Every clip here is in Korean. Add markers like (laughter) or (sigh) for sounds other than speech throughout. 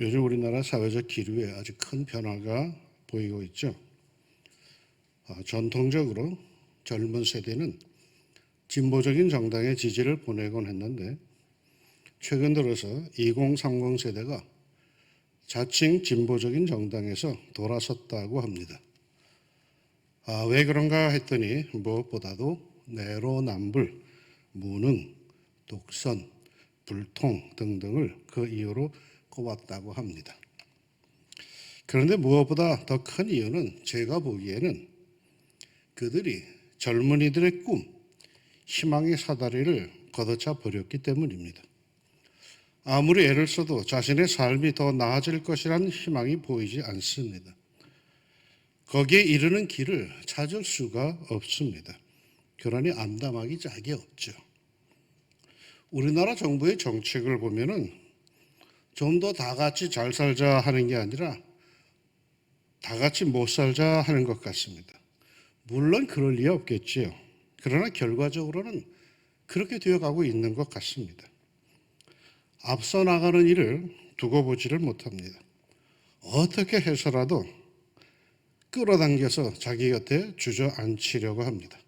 요즘 우리나라 사회적 기류에 아주 큰 변화가 보이고 있죠. 아, 전통적으로 젊은 세대는 진보적인 정당의 지지를 보내곤 했는데 최근 들어서 2030 세대가 자칭 진보적인 정당에서 돌아섰다고 합니다. 아, 왜 그런가 했더니 무엇보다도 내로남불, 무능, 독선, 불통 등등을 그 이유로 꼽았다고 합니다. 그런데 무엇보다 더 큰 이유는 제가 보기에는 그들이 젊은이들의 꿈, 희망의 사다리를 걷어차 버렸기 때문입니다. 아무리 애를 써도 자신의 삶이 더 나아질 것이라는 희망이 보이지 않습니다. 거기에 이르는 길을 찾을 수가 없습니다. 그러니 암담하기 짝이 없죠. 우리나라 정부의 정책을 보면은 좀 더 다 같이 잘 살자 하는 게 아니라 다 같이 못 살자 하는 것 같습니다. 물론 그럴 리 없겠지요. 그러나 결과적으로는 그렇게 되어가고 있는 것 같습니다. 앞서 나가는 일을 두고 보지를 못합니다. 어떻게 해서라도 끌어당겨서 자기 곁에 주저앉히려고 합니다.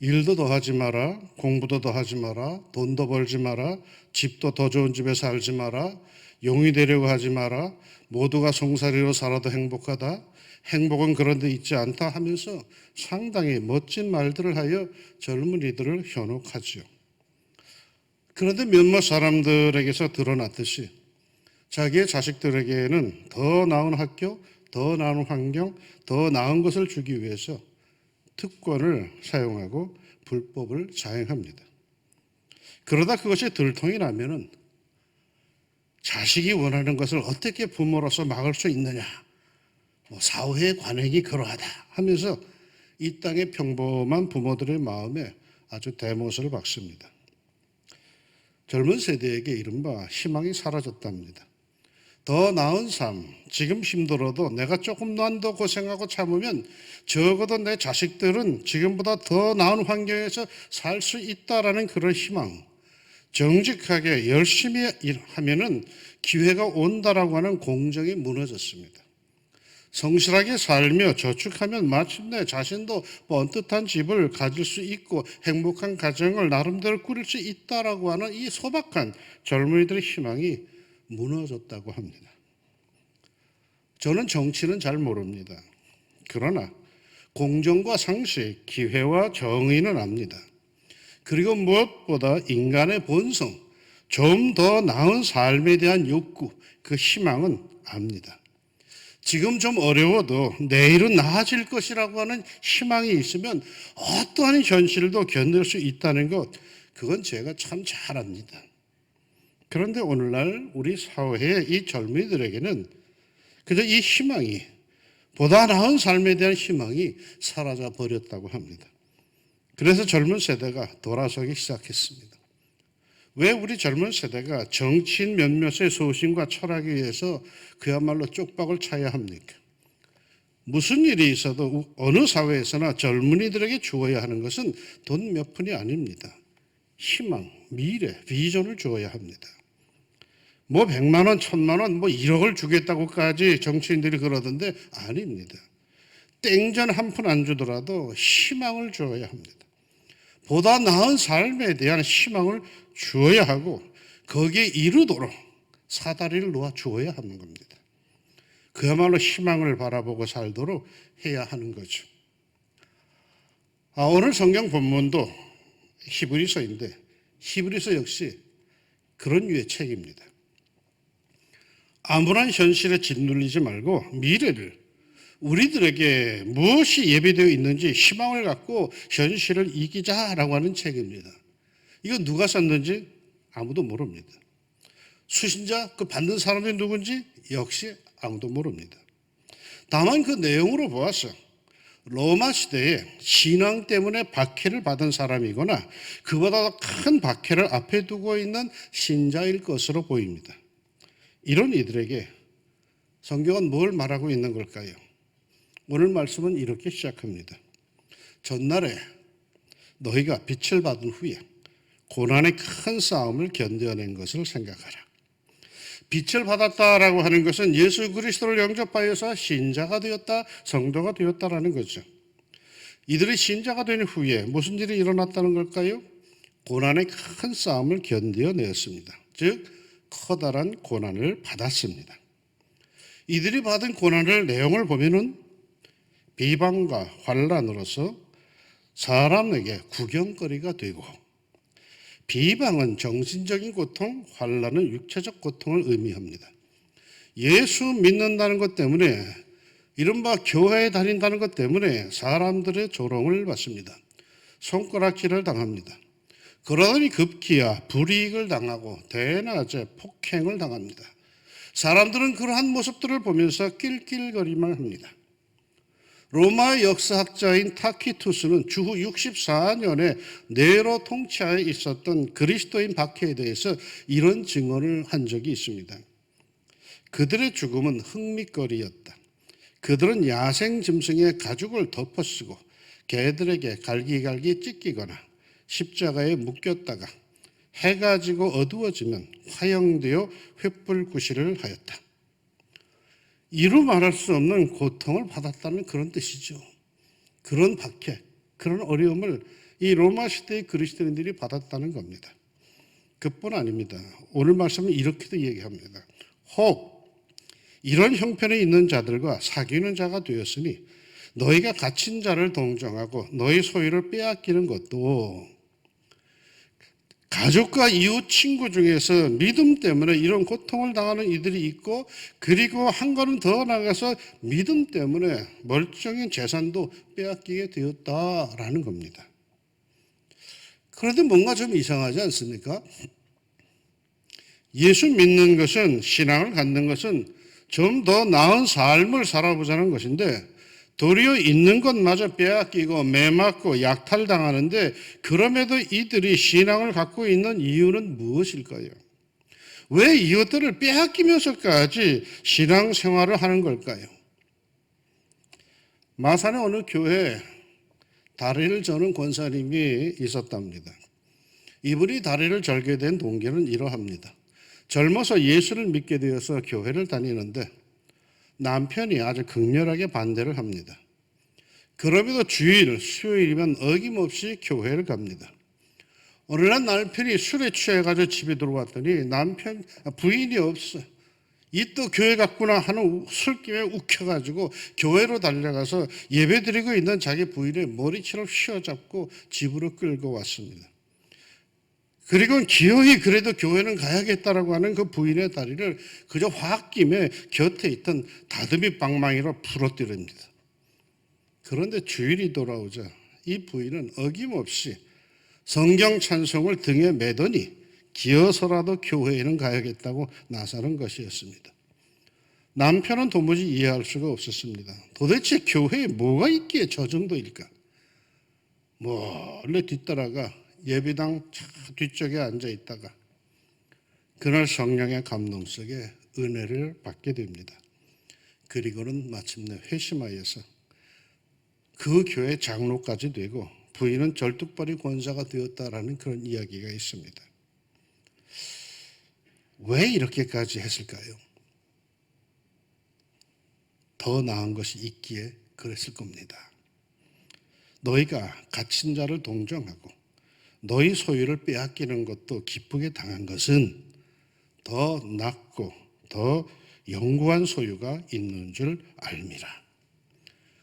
일도 더 하지 마라, 공부도 더 하지 마라, 돈도 벌지 마라, 집도 더 좋은 집에 살지 마라, 용이 되려고 하지 마라, 모두가 송사리로 살아도 행복하다, 행복은 그런 데 있지 않다 하면서 상당히 멋진 말들을 하여 젊은이들을 현혹하지요. 그런데 몇몇 사람들에게서 드러났듯이 자기의 자식들에게는 더 나은 학교, 더 나은 환경, 더 나은 것을 주기 위해서 특권을 사용하고 불법을 자행합니다. 그러다 그것이 들통이 나면은 자식이 원하는 것을 어떻게 부모로서 막을 수 있느냐? 뭐 사회의 관행이 그러하다 하면서 이 땅의 평범한 부모들의 마음에 아주 대못을 박습니다. 젊은 세대에게 이른바 희망이 사라졌답니다. 더 나은 삶, 지금 힘들어도 내가 조금만 더 고생하고 참으면 적어도 내 자식들은 지금보다 더 나은 환경에서 살 수 있다라는 그런 희망, 정직하게 열심히 하면은 기회가 온다라고 하는 공정이 무너졌습니다. 성실하게 살며 저축하면 마침내 자신도 번듯한 집을 가질 수 있고 행복한 가정을 나름대로 꾸릴 수 있다라고 하는 이 소박한 젊은이들의 희망이 무너졌다고 합니다. 저는 정치는 잘 모릅니다. 그러나 공정과 상식, 기회와 정의는 압니다. 그리고 무엇보다 인간의 본성, 좀 더 나은 삶에 대한 욕구, 그 희망은 압니다. 지금 좀 어려워도 내일은 나아질 것이라고 하는 희망이 있으면 어떠한 현실도 견딜 수 있다는 것, 그건 제가 참 잘 압니다. 그런데 오늘날 우리 사회의 이 젊은이들에게는 그저 이 희망이 보다 나은 삶에 대한 희망이 사라져 버렸다고 합니다. 그래서 젊은 세대가 돌아서기 시작했습니다. 왜 우리 젊은 세대가 정치인 몇몇의 소신과 철학에 의해서 그야말로 쪽박을 차야 합니까? 무슨 일이 있어도 어느 사회에서나 젊은이들에게 주어야 하는 것은 돈 몇 푼이 아닙니다. 희망, 미래, 비전을 주어야 합니다. 뭐 100만 원, 1000만 원, 뭐 1억을 주겠다고까지 정치인들이 그러던데 아닙니다. 땡전 한 푼 안 주더라도 희망을 주어야 합니다. 보다 나은 삶에 대한 희망을 주어야 하고 거기에 이르도록 사다리를 놓아 주어야 하는 겁니다. 그야말로 희망을 바라보고 살도록 해야 하는 거죠. 아, 오늘 성경 본문도 히브리서인데 히브리서 역시 그런 류의 책입니다. 아무런 현실에 짓눌리지 말고 미래를 우리들에게 무엇이 예비되어 있는지 희망을 갖고 현실을 이기자라고 하는 책입니다. 이거 누가 썼는지 아무도 모릅니다. 수신자 그 받는 사람이 누군지 역시 아무도 모릅니다. 다만 그 내용으로 보아서 로마 시대에 신앙 때문에 박해를 받은 사람이거나 그보다 큰 박해를 앞에 두고 있는 신자일 것으로 보입니다. 이런 이들에게 성경은 뭘 말하고 있는 걸까요? 오늘 말씀은 이렇게 시작합니다. 전날에 너희가 빛을 받은 후에 고난의 큰 싸움을 견뎌낸 것을 생각하라. 빛을 받았다라고 하는 것은 예수 그리스도를 영접하여서 신자가 되었다, 성도가 되었다라는 거죠. 이들이 신자가 된 후에 무슨 일이 일어났다는 걸까요? 고난의 큰 싸움을 견뎌내었습니다. 즉 커다란 고난을 받았습니다. 이들이 받은 고난을 내용을 보면은 비방과 환란으로서 사람에게 구경거리가 되고 비방은 정신적인 고통, 환란은 육체적 고통을 의미합니다. 예수 믿는다는 것 때문에 이른바 교회에 다닌다는 것 때문에 사람들의 조롱을 받습니다. 손가락질을 당합니다. 그러더니 급기야 불이익을 당하고 대낮에 폭행을 당합니다. 사람들은 그러한 모습들을 보면서 낄낄거리만 합니다. 로마 역사학자인 타키투스는 주후 64년에 네로 통치하에 있었던 그리스도인 박해에 대해서 이런 증언을 한 적이 있습니다. 그들의 죽음은 흥미거리였다. 그들은 야생 짐승의 가죽을 덮어쓰고 개들에게 갈기갈기 찢기거나 십자가에 묶였다가 해가 지고 어두워지면 화형되어 횃불 구실을 하였다. 이루 말할 수 없는 고통을 받았다는 그런 뜻이죠. 그런 박해, 그런 어려움을 이 로마 시대의 그리스도인들이 받았다는 겁니다. 그뿐 아닙니다. 오늘 말씀은 이렇게도 얘기합니다. 혹 이런 형편에 있는 자들과 사귀는 자가 되었으니 너희가 갇힌 자를 동정하고 너희 소유를 빼앗기는 것도 가족과 이웃 친구 중에서 믿음 때문에 이런 고통을 당하는 이들이 있고 그리고 한 걸음 더 나가서 믿음 때문에 멀쩡한 재산도 빼앗기게 되었다라는 겁니다. 그런데 뭔가 좀 이상하지 않습니까? 예수 믿는 것은 신앙을 갖는 것은 좀 더 나은 삶을 살아보자는 것인데 도리어 있는 것마저 빼앗기고 매맞고 약탈당하는데 그럼에도 이들이 신앙을 갖고 있는 이유는 무엇일까요? 왜 이것들을 빼앗기면서까지 신앙 생활을 하는 걸까요? 마산의 어느 교회에 다리를 저는 권사님이 있었답니다. 이분이 다리를 절게 된 동기는 이러합니다. 젊어서 예수를 믿게 되어서 교회를 다니는데 남편이 아주 극렬하게 반대를 합니다. 그럼에도 주일, 수요일이면 어김없이 교회를 갑니다. 어느 날 남편이 술에 취해가지고 집에 들어왔더니 남편 부인이 없어. 이 또 교회 갔구나 하는 술김에 욱혀가지고 교회로 달려가서 예배 드리고 있는 자기 부인의 머리채를 휘어잡고 집으로 끌고 왔습니다. 그리고 기어이 그래도 교회는 가야겠다라고 하는 그 부인의 다리를 그저 홧김에 곁에 있던 다듬이 방망이로 부러뜨립니다. 그런데 주일이 돌아오자 이 부인은 어김없이 성경 찬송을 등에 매더니 기어서라도 교회에는 가야겠다고 나서는 것이었습니다. 남편은 도무지 이해할 수가 없었습니다. 도대체 교회에 뭐가 있기에 저 정도일까? 몰래 뒤따라가 예배당 뒤쪽에 앉아 있다가 그날 성령의 감동 속에 은혜를 받게 됩니다. 그리고는 마침내 회심하여서 그 교회 장로까지 되고 부인은 절뚝발이 권사가 되었다라는 그런 이야기가 있습니다. 왜 이렇게까지 했을까요? 더 나은 것이 있기에 그랬을 겁니다. 너희가 갇힌 자를 동정하고 너희 소유를 빼앗기는 것도 기쁘게 당한 것은 더 낫고 더 영구한 소유가 있는 줄 알미라.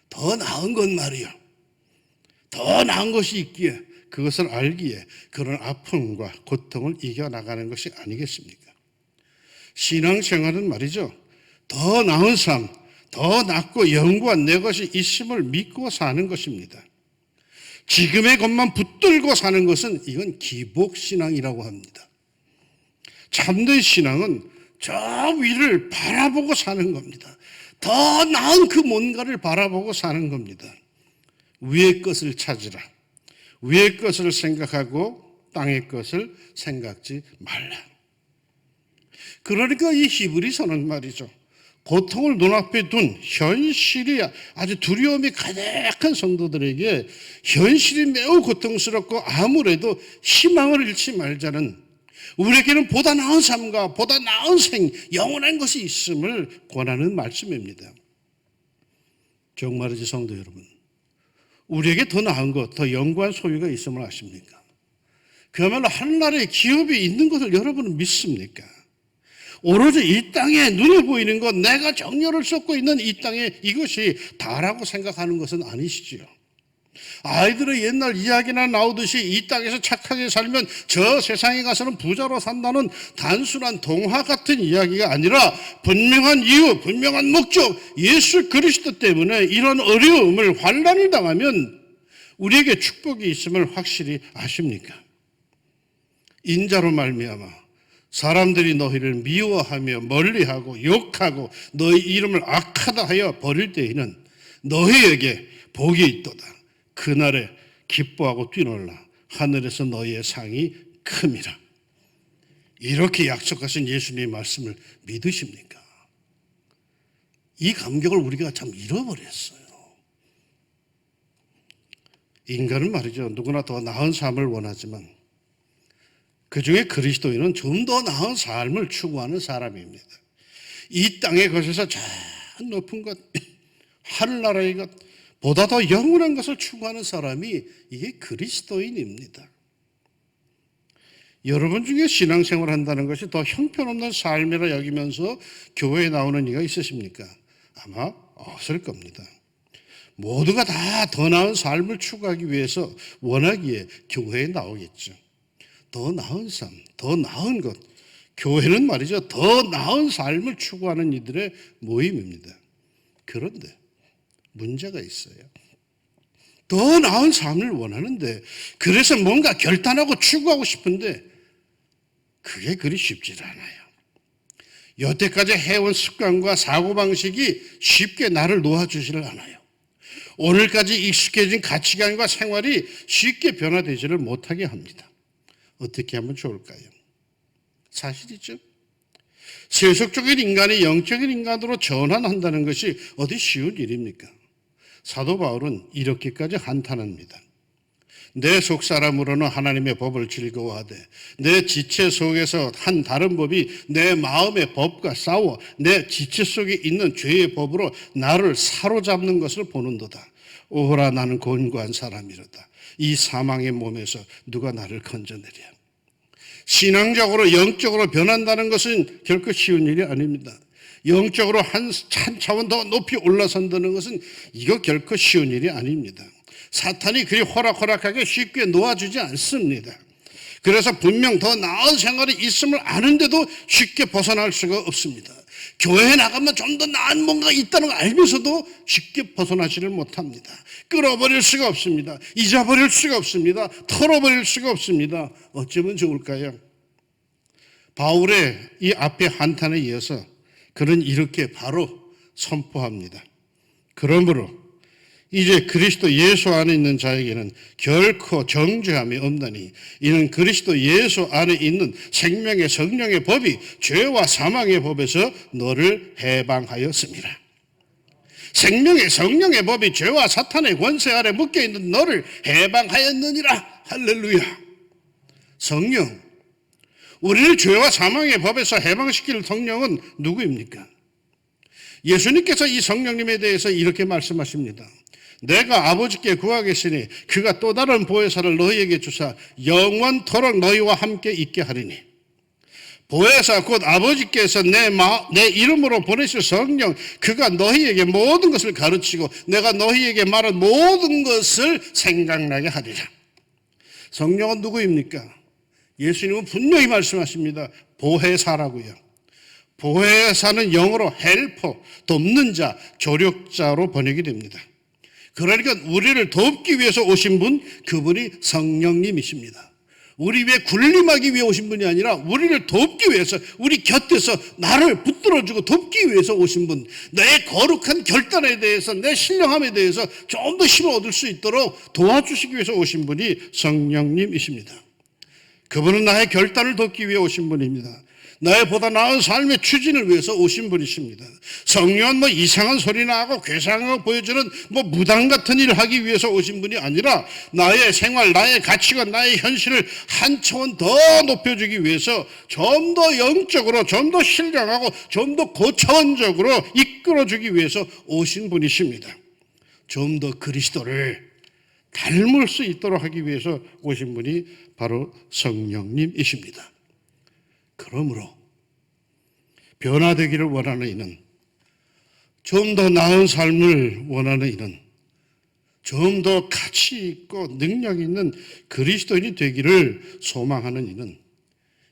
더 나은 건 말이요. 더 나은 것이 있기에 그것을 알기에 그런 아픔과 고통을 이겨나가는 것이 아니겠습니까? 신앙생활은 말이죠. 더 나은 삶, 더 낫고 영구한 내 것이 있음을 믿고 사는 것입니다. 지금의 것만 붙들고 사는 것은 이건 기복신앙이라고 합니다. 참된 신앙은 저 위를 바라보고 사는 겁니다. 더 나은 그 뭔가를 바라보고 사는 겁니다. 위의 것을 찾으라. 위의 것을 생각하고 땅의 것을 생각지 말라. 그러니까 이 히브리서는 말이죠. 고통을 눈앞에 둔 현실이 아주 두려움이 가득한 성도들에게 현실이 매우 고통스럽고 아무래도 희망을 잃지 말자는 우리에게는 보다 나은 삶과 보다 나은 생, 영원한 것이 있음을 권하는 말씀입니다. 정말이지 성도 여러분. 우리에게 더 나은 것, 더 영구한 소유가 있음을 아십니까? 그야말로 하늘나라의 기업이 있는 것을 여러분은 믿습니까? 오로지 이 땅에 눈에 보이는 것, 내가 정열을 쏟고 있는 이 땅에 이것이 다라고 생각하는 것은 아니시지요. 아이들의 옛날 이야기나 나오듯이 이 땅에서 착하게 살면 저 세상에 가서는 부자로 산다는 단순한 동화 같은 이야기가 아니라 분명한 이유, 분명한 목적, 예수 그리스도 때문에 이런 어려움을 환란을 당하면 우리에게 축복이 있음을 확실히 아십니까? 인자로 말미암아 사람들이 너희를 미워하며 멀리하고 욕하고 너희 이름을 악하다 하여 버릴 때에는 너희에게 복이 있도다. 그날에 기뻐하고 뛰놀라 하늘에서 너희의 상이 큼이라. 이렇게 약속하신 예수님의 말씀을 믿으십니까? 이 감격을 우리가 참 잃어버렸어요. 인간은 말이죠. 누구나 더 나은 삶을 원하지만 그 중에 그리스도인은 좀 더 나은 삶을 추구하는 사람입니다. 이 땅의 것에서 저 높은 것, (laughs) 하늘나라의 것, 보다 더 영원한 것을 추구하는 사람이 이게 그리스도인입니다. 여러분 중에 신앙생활 한다는 것이 더 형편없는 삶이라 여기면서 교회에 나오는 이가 있으십니까? 아마 없을 겁니다. 모두가 다 더 나은 삶을 추구하기 위해서 원하기에 교회에 나오겠죠. 더 나은 삶, 더 나은 것. 교회는 말이죠. 더 나은 삶을 추구하는 이들의 모임입니다. 그런데 문제가 있어요. 더 나은 삶을 원하는데 그래서 뭔가 결단하고 추구하고 싶은데 그게 그리 쉽지 않아요. 여태까지 해온 습관과 사고방식이 쉽게 나를 놓아주지를 않아요. 오늘까지 익숙해진 가치관과 생활이 쉽게 변화되지를 못하게 합니다. 어떻게 하면 좋을까요? 사실이죠. 세속적인 인간이 영적인 인간으로 전환한다는 것이 어디 쉬운 일입니까? 사도 바울은 이렇게까지 한탄합니다. 내 속 사람으로는 하나님의 법을 즐거워하되 내 지체 속에서 한 다른 법이 내 마음의 법과 싸워 내 지체 속에 있는 죄의 법으로 나를 사로잡는 것을 보는도다. 오호라 나는 곤고한 사람이로다. 이 사망의 몸에서 누가 나를 건져내랴. 신앙적으로 영적으로 변한다는 것은 결코 쉬운 일이 아닙니다. 영적으로 한, 한 차원 더 높이 올라선다는 것은 이거 결코 쉬운 일이 아닙니다. 사탄이 그리 호락호락하게 쉽게 놓아주지 않습니다. 그래서 분명 더 나은 생활이 있음을 아는데도 쉽게 벗어날 수가 없습니다. 교회에 나가면 좀 더 나은 뭔가 있다는 걸 알면서도 쉽게 벗어나지를 못합니다. 끌어버릴 수가 없습니다. 잊어버릴 수가 없습니다. 털어버릴 수가 없습니다. 어쩌면 좋을까요? 바울의 이 앞에 한탄에 이어서 그는 이렇게 바로 선포합니다. 그러므로 이제 그리스도 예수 안에 있는 자에게는 결코 정죄함이 없나니 이는 그리스도 예수 안에 있는 생명의 성령의 법이 죄와 사망의 법에서 너를 해방하였습니다. 생명의 성령의 법이 죄와 사탄의 권세 아래 묶여 있는 너를 해방하였느니라. 할렐루야. 성령. 우리를 죄와 사망의 법에서 해방시킬 성령은 누구입니까? 예수님께서 이 성령님에 대해서 이렇게 말씀하십니다. 내가 아버지께 구하겠으니 그가 또 다른 보혜사를 너희에게 주사 영원토록 너희와 함께 있게 하리니. 보혜사 곧 아버지께서 내, 마, 내 이름으로 보내실 성령 그가 너희에게 모든 것을 가르치고 내가 너희에게 말한 모든 것을 생각나게 하리라. 성령은 누구입니까? 예수님은 분명히 말씀하십니다. 보혜사라고요. 보혜사는 영어로 헬퍼, 돕는 자, 조력자로 번역이 됩니다 그러니까 우리를 돕기 위해서 오신 분, 그분이 성령님이십니다. 우리 위해 군림하기 위해 오신 분이 아니라 우리를 돕기 위해서 우리 곁에서 나를 붙들어주고 돕기 위해서 오신 분 내 거룩한 결단에 대해서 내 신령함에 대해서 좀 더 힘을 얻을 수 있도록 도와주시기 위해서 오신 분이 성령님이십니다. 그분은 나의 결단을 돕기 위해 오신 분입니다. 나의 보다 나은 삶의 추진을 위해서 오신 분이십니다. 성령은 뭐 이상한 소리나 하고 괴상하고 보여주는 뭐 무당 같은 일을 하기 위해서 오신 분이 아니라 나의 생활, 나의 가치관, 나의 현실을 한 차원 더 높여주기 위해서 좀 더 영적으로, 좀 더 신령하고, 좀 더 고차원적으로 이끌어주기 위해서 오신 분이십니다. 좀 더 그리스도를 닮을 수 있도록 하기 위해서 오신 분이 바로 성령님이십니다. 그러므로 변화되기를 원하는 이는 좀 더 나은 삶을 원하는 이는 좀 더 가치 있고 능력 있는 그리스도인이 되기를 소망하는 이는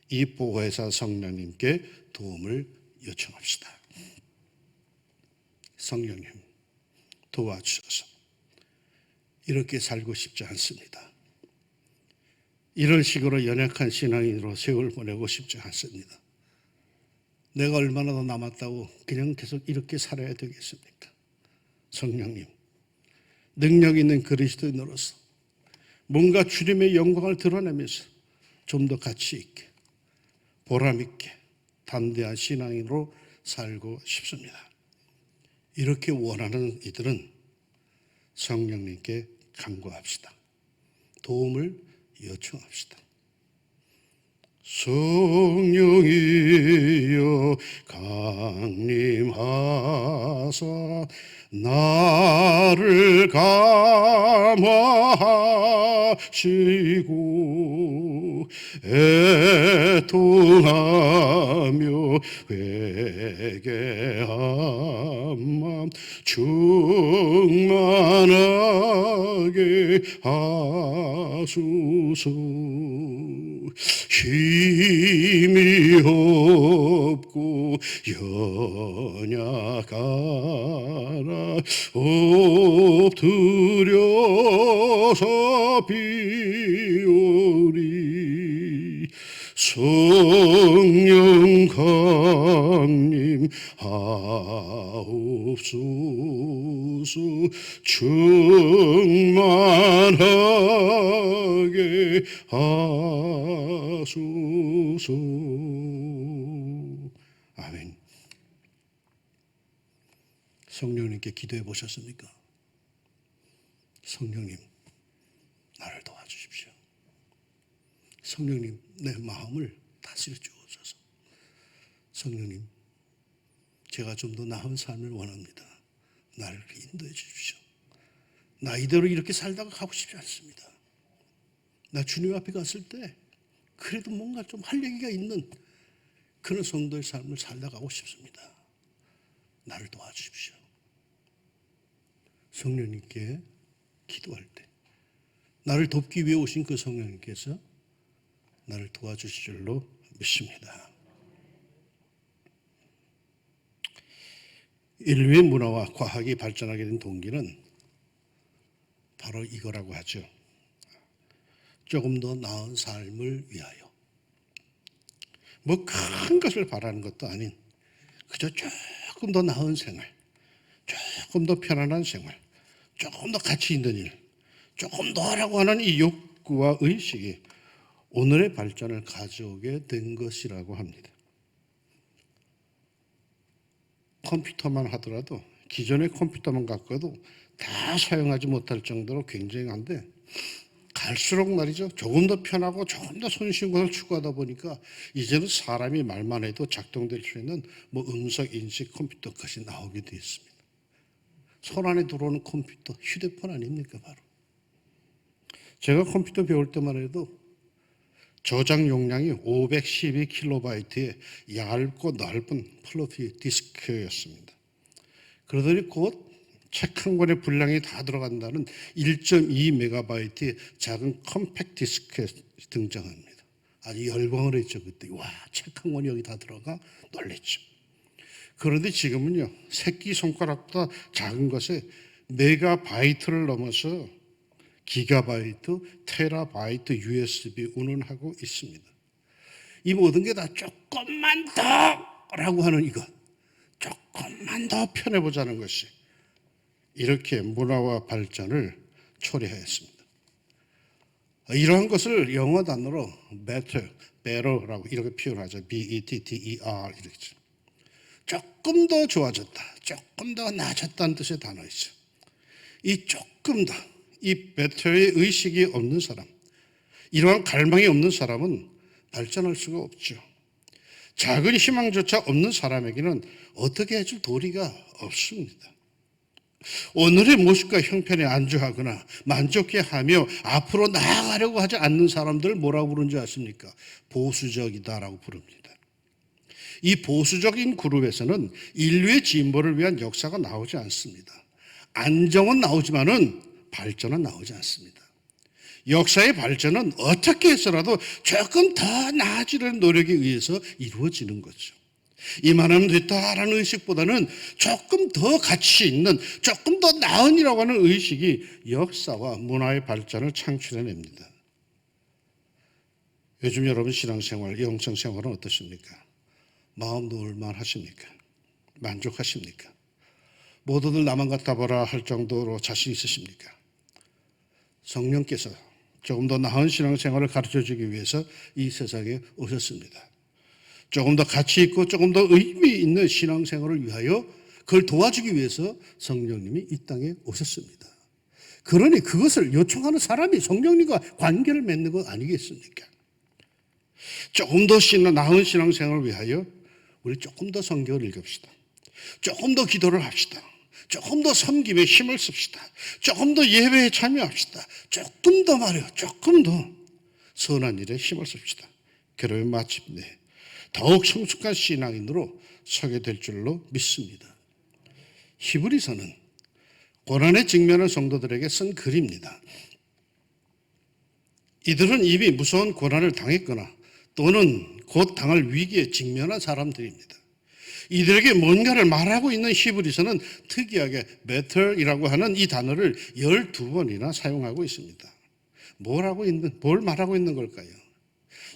이 보호회사 성령님께 도움을 요청합시다. 성령님 도와주셔서 이렇게 살고 싶지 않습니다. 이런 식으로 연약한 신앙인으로 세월 보내고 싶지 않습니다. 내가 얼마나 더 남았다고 그냥 계속 이렇게 살아야 되겠습니까? 성령님, 능력 있는 그리스도인으로서 뭔가 주님의 영광을 드러내면서 좀 더 가치 있게, 보람 있게, 담대한 신앙인으로 살고 싶습니다. 이렇게 원하는 이들은 성령님께 간구합시다. 도움을 요청합시다. 성령이여 강림하사 나를 감화하시고 애통하며 회개한 맘 충만하게 하소서 힘이 없고 연약하라. 엎드려서 비오리 성령 강림 하옵소서. 충만하게 하 성령님께 기도해 보셨습니까? 성령님 나를 도와주십시오 성령님 내 마음을 다스려 주옵소서. 성령님, 제가 좀 더 나은 삶을 원합니다. 나를 인도해 주십시오. 나 이대로 이렇게 살다가 가고 싶지 않습니다. 나 주님 앞에 갔을 때 그래도 뭔가 좀 할 얘기가 있는 그런 성도의 삶을 살다 가고 싶습니다. 나를 도와주십시오. 성령님께 기도할 때 나를 돕기 위해 오신 그 성령님께서 나를 도와주실 줄로 믿습니다. 인류의 문화와 과학이 발전하게 된 동기는 바로 이거라고 하죠. 조금 더 나은 삶을 위하여. 뭐 큰 것을 바라는 것도 아닌 그저 조금 더 나은 생활, 조금 더 편안한 생활, 조금 더 가치 있는 일, 조금 더 하라고 하는 이 욕구와 의식이 오늘의 발전을 가져오게 된 것이라고 합니다. 컴퓨터만 하더라도 기존의 컴퓨터만 갖고도 다 사용하지 못할 정도로 굉장한데 갈수록 말이죠. 조금 더 편하고 조금 더 손쉬운 것을 추구하다 보니까 이제는 사람이 말만 해도 작동될 수 있는 뭐 음성 인식 컴퓨터까지 나오게 되었습니다. 손 안에 들어오는 컴퓨터, 휴대폰 아닙니까 바로. 제가 컴퓨터 배울 때만 해도 저장 용량이 512kb의 얇고 넓은 플로피 디스크였습니다. 그러더니 곧 책 한 권의 분량이 다 들어간다는 1.2메가바이트의 작은 컴팩트 디스크에 등장합니다. 아주 열광을 했죠 그때. 와, 책 한 권이 여기 다 들어가 놀랬죠. 그런데 지금은요 새끼 손가락보다 작은 것에 메가바이트를 넘어서 기가바이트, 테라바이트 USB 운운하고 있습니다. 이 모든 게 다 조금만 더 라고 하는 이것, 조금만 더 편해보자는 것이 이렇게 문화와 발전을 초래하였습니다. 이러한 것을 영어 단어로 better, better라고 이렇게 표현하죠. B-E-T-T-E-R 이렇게. 조금 더 좋아졌다, 조금 더 나아졌다는 뜻의 단어이죠. 이 조금 더, 이 better의 의식이 없는 사람, 이러한 갈망이 없는 사람은 발전할 수가 없죠. 작은 희망조차 없는 사람에게는 어떻게 해줄 도리가 없습니다. 오늘의 모습과 형편에 안주하거나 만족해하며 앞으로 나아가려고 하지 않는 사람들을 뭐라고 부르는지 아십니까? 보수적이다라고 부릅니다. 이 보수적인 그룹에서는 인류의 진보를 위한 역사가 나오지 않습니다. 안정은 나오지만은 발전은 나오지 않습니다. 역사의 발전은 어떻게 해서라도 조금 더 나아지려는 노력에 의해서 이루어지는 거죠. 이만하면 됐다라는 의식보다는 조금 더 가치 있는, 조금 더 나은이라고 하는 의식이 역사와 문화의 발전을 창출해냅니다. 요즘 여러분 신앙생활, 영성생활은 어떠십니까? 마음 놓을만 하십니까? 만족하십니까? 모두들 나만 같아 보라 할 정도로 자신 있으십니까? 성령께서 조금 더 나은 신앙생활을 가르쳐 주기 위해서 이 세상에 오셨습니다. 조금 더 가치 있고 조금 더 의미 있는 신앙생활을 위하여 그걸 도와주기 위해서 성령님이 이 땅에 오셨습니다. 그러니 그것을 요청하는 사람이 성령님과 관계를 맺는 것 아니겠습니까? 조금 더 신나 나은 신앙생활을 위하여 우리 조금 더 성경을 읽읍시다. 조금 더 기도를 합시다. 조금 더 섬김에 힘을 씁시다. 조금 더 예배에 참여합시다. 조금 더 말이요. 조금 더 선한 일에 힘을 씁시다. 그러면 마침내 더욱 성숙한 신앙인으로 서게 될 줄로 믿습니다. 히브리서는 고난의 직면을 성도들에게 쓴 글입니다. 이들은 이미 무서운 고난을 당했거나 또는 곧 당할 위기에 직면한 사람들입니다. 이들에게 뭔가를 말하고 있는 히브리서는 특이하게 better이라고 하는 이 단어를 12번이나 사용하고 있습니다. 뭘 하고 있는, 뭘 말하고 있는 걸까요?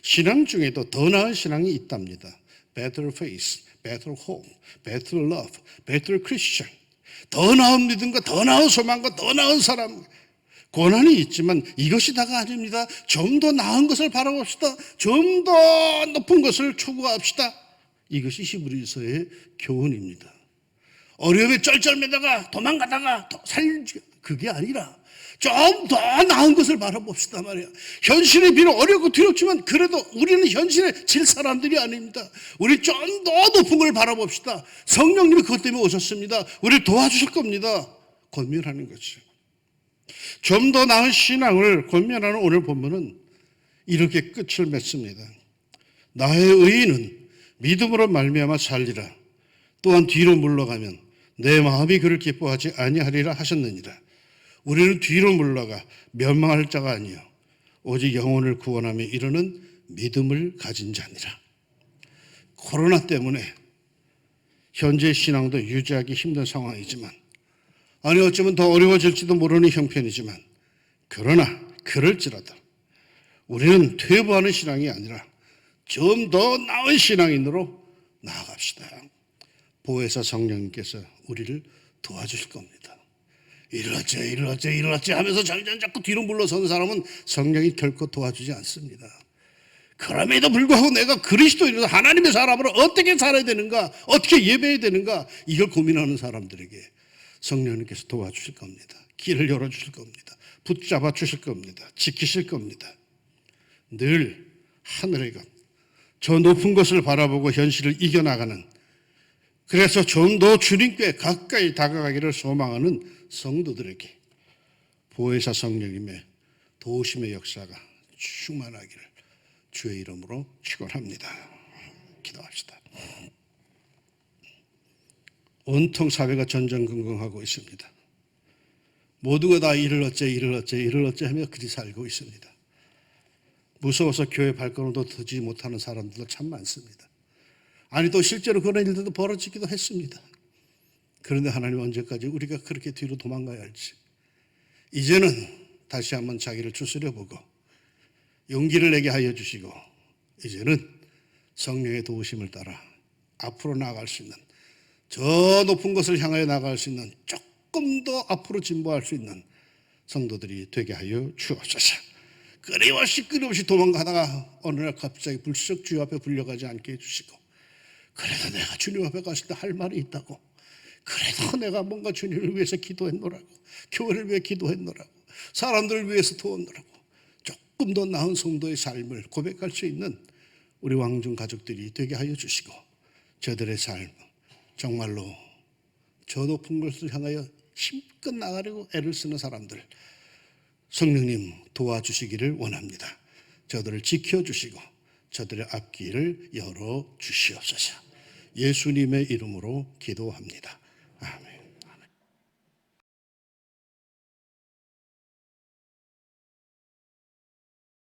신앙 중에도 더 나은 신앙이 있답니다. Better faith, better hope, better love, better Christian. 더 나은 믿음과 더 나은 소망과 더 나은 사람. 고난이 있지만 이것이 다가 아닙니다. 좀 더 나은 것을 바라봅시다. 좀 더 높은 것을 추구합시다. 이것이 히브리서의 교훈입니다. 어려움에 쩔쩔매다가 도망가다가 살지 그게 아니라 좀 더 나은 것을 바라봅시다 말이야. 현실이 비록 어렵고 두렵지만 그래도 우리는 현실에 질 사람들이 아닙니다. 우리 좀 더 높은 걸 바라봅시다. 성령님이 그것 때문에 오셨습니다. 우리를 도와주실 겁니다. 권면하는 거죠. 좀 더 나은 신앙을 권면하는 오늘 본문은 이렇게 끝을 맺습니다. 나의 의인은 믿음으로 말미암아 살리라. 또한 뒤로 물러가면 내 마음이 그를 기뻐하지 아니하리라 하셨느니라. 우리는 뒤로 물러가 멸망할 자가 아니요 오직 영혼을 구원하며 이르는 믿음을 가진 자니라. 코로나 때문에 현재 신앙도 유지하기 힘든 상황이지만 아니 어쩌면 더 어려워질지도 모르는 형편이지만 그러나 그럴지라도 우리는 퇴보하는 신앙이 아니라 좀 더 나은 신앙인으로 나아갑시다. 보혜사 성령님께서 우리를 도와주실 겁니다. 일어났지, 일어났지, 일어났지 하면서 장전 자꾸 뒤로 물러서는 사람은 성령이 결코 도와주지 않습니다. 그럼에도 불구하고 내가 그리스도인으로 하나님의 사람으로 어떻게 살아야 되는가, 어떻게 예배해야 되는가, 이걸 고민하는 사람들에게 성령님께서 도와주실 겁니다. 길을 열어주실 겁니다. 붙잡아 주실 겁니다. 지키실 겁니다. 늘 하늘의 것, 저 높은 것을 바라보고 현실을 이겨나가는 그래서 좀 더 주님께 가까이 다가가기를 소망하는 성도들에게 보혜사 성령님의 도우심의 역사가 충만하기를 주의 이름으로 축원합니다. 기도합시다. 온통 사회가 전전긍긍하고 있습니다. 모두가 다 이를 어째 이를 어째 이를 어째 하며 그리 살고 있습니다. 무서워서 교회 발걸음도 드지 못하는 사람들도 참 많습니다. 아니 또 실제로 그런 일들도 벌어지기도 했습니다. 그런데 하나님 언제까지 우리가 그렇게 뒤로 도망가야 할지 이제는 다시 한번 자기를 추스려 보고 용기를 내게 하여 주시고 이제는 성령의 도우심을 따라 앞으로 나아갈 수 있는 저 높은 것을 향하여 나아갈 수 있는 조금 더 앞으로 진보할 수 있는 성도들이 되게 하여 주옵소서. 끊임없이 끊임없이 도망가다가 어느 날 갑자기 불쑥 주여 앞에 불려가지 않게 해주시고 그래도 내가 주님 앞에 갔을 때 할 말이 있다고 그래도 내가 뭔가 주님을 위해서 기도했노라고 교회를 위해 기도했노라고 사람들을 위해서 도왔노라고 조금 더 나은 성도의 삶을 고백할 수 있는 우리 왕중 가족들이 되게 하여 주시고 저들의 삶 정말로 저 높은 것을 향하여 힘껏 나가려고 애를 쓰는 사람들 성령님 도와주시기를 원합니다. 저들을 지켜주시고 저들의 앞길을 열어 주시옵소서. 예수님의 이름으로 기도합니다.